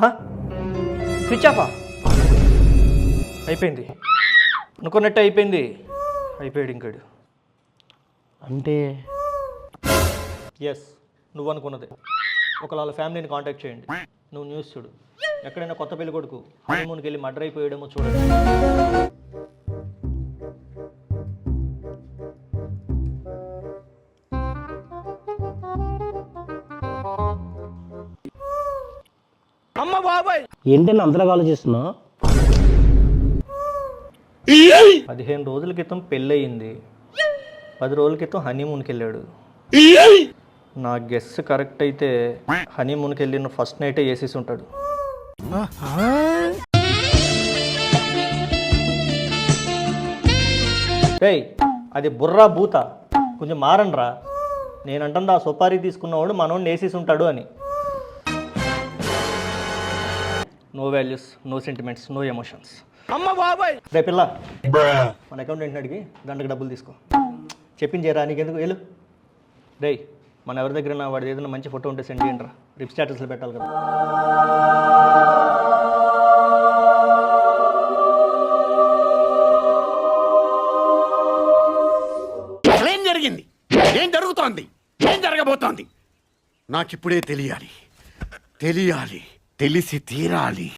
Switch ఆఫా అయిపోయింది. అనుకున్నట్టే అయిపోయింది. అయిపోయాడు ఇంకాడు. అంటే? ఎస్ నువ్వు అనుకున్నది. ఒకవేళ వాళ్ళ ఫ్యామిలీని కాంటాక్ట్ చేయండి. నువ్వు న్యూస్ చూడు. ఎక్కడైనా కొత్త పెళ్ళి కొడుకు హనీమూన్కి వెళ్ళి మర్డర్ అయిపోయాడేమో చూడండి. ఏంటని అంతలాగా ఆలోచిస్తున్నావు పదిహేను రోజుల క్రితం పెళ్ళయింది. పది రోజుల క్రితం హనీమూన్కి వెళ్ళాడు. నా గెస్ కరెక్ట్ అయితే హనీమూన్కి వెళ్ళిన ఫస్ట్ నైటే వేసేసి ఉంటాడు. ఏయ్ అది బుర్రా బూత కొంచెం మారండ్రా. నేనంటుంది ఆ సుపారీ తీసుకున్నవాడు మనోడిని వేసేసి ఉంటాడు అని. No values no sentiments no emotions రే పిల్ల మన అకౌంటెంట్ని అడిగి గంటకు డబ్బులు తీసుకో. చెప్పింది చేయరా నీకెందుకు? వెళ్ళు. రేయ్ మన ఎవరి దగ్గర వాడి ఏదైనా మంచి ఫోటో ఉంటే సెండ్ చేయండి రా. రిప్ స్టేటస్లో పెట్టాలి కదా. ఏం జరిగింది? ఏం జరుగుతోంది? ఏం జరగబోతోంది? నాకిప్పుడే తెలియాలి. తెలియాలి. తెలిసి తీరాలి.